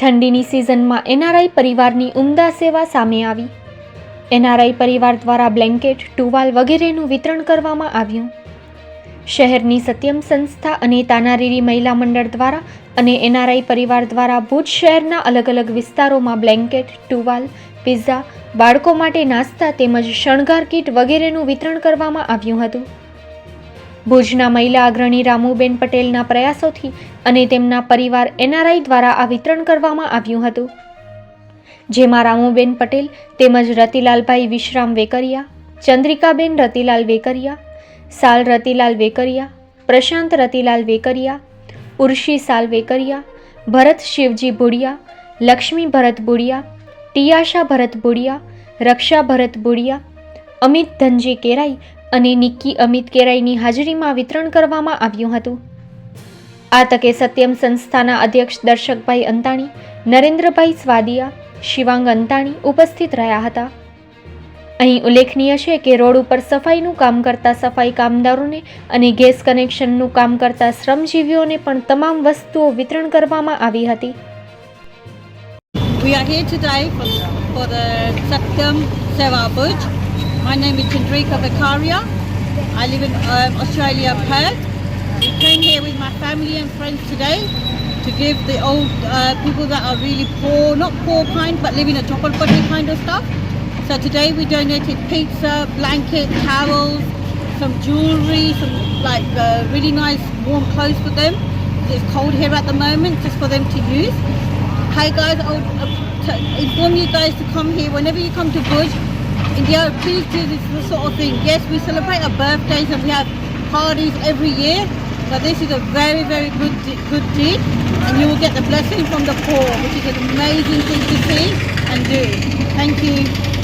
ઠંડીની સિઝનમાં એનઆરઆઈ પરિવારની ઉમદા સેવા સામે આવી. એનઆરઆઈ પરિવાર દ્વારા બ્લેન્કેટ, ટુવાલ વગેરેનું વિતરણ કરવામાં આવ્યું. શહેરની સત્યમ સંસ્થા અને તાનારીરી મહિલા મંડળ દ્વારા અને એનઆરઆઈ પરિવાર દ્વારા ભુજ શહેરના અલગ અલગ વિસ્તારોમાં બ્લેન્કેટ, ટુવાલ, પિઝા, બાળકો માટે નાસ્તા તેમજ શણગાર કીટ વગેરેનું વિતરણ કરવામાં આવ્યું હતું. ભુજના મહિલા અગ્રણી રામુબેન પટેલના પ્રયાસોથી અને તેમના પરિવાર એનઆરઆઈ દ્વારા આ વિતરણ કરવામાં આવ્યું હતું. જેમાં રામુબેન પટેલ તેમજ રતિલાલભાઈ વિશ્રામ વેકરિયા, ચંદ્રિકાબેન રતિલાલ વેકરિયા, સાલ રતિલાલ વેકરિયા, પ્રશાંત રતિલાલ વેકરિયા, ઉર્ષી સાલ વેકરિયા, ભરત શિવજી ભુડિયા, લક્ષ્મી ભરત બુડિયા ટિયાશા ભરત બુડિયા રક્ષા ભરત બુડિયા અમિત ધનજી કેરાઈ અને નિક્કી અમિત કેરાઈની હાજરીમાં વિતરણ કરવામાં આવ્યું હતું. આ તકે સત્યમ સંસ્થાના અધ્યક્ષ દર્શકભાઈ અંતાણી નરેન્દ્રભાઈ સ્વાદિયા શિવાંગ અંતાણી ઉપસ્થિત રહ્યા હતા. અહીં ઉલ્લેખનીય છે કે રોડ ઉપર સફાઈનું કામ કરતા સફાઈ કામદારોને અને ગેસ કનેક્શનનું કામ કરતા શ્રમજીવીઓને પણ તમામ વસ્તુઓ વિતરણ કરવામાં આવી હતી. We are here today for, for the Satyam Seva. My name is Chandrika Vikaria. I live in um, Australia, Perth. We came here with my family and friends today to give the old uh, people that are really poor, not poor kind, but living a chopper kind of stuff. So today we donated pizza, blanket, towels, some jewelry, some like uh, really nice warm clothes for them. It's cold here at the moment, just for them to use. Hi guys, I would uh, inform you guys to come here whenever you come to Bhuj. India, please do this sort of thing. Yes, we celebrate our birthdays and we have parties every year, but this is a very, very good good deed, and you will get the blessing from the poor, which is an amazing thing to see and do. Thank you.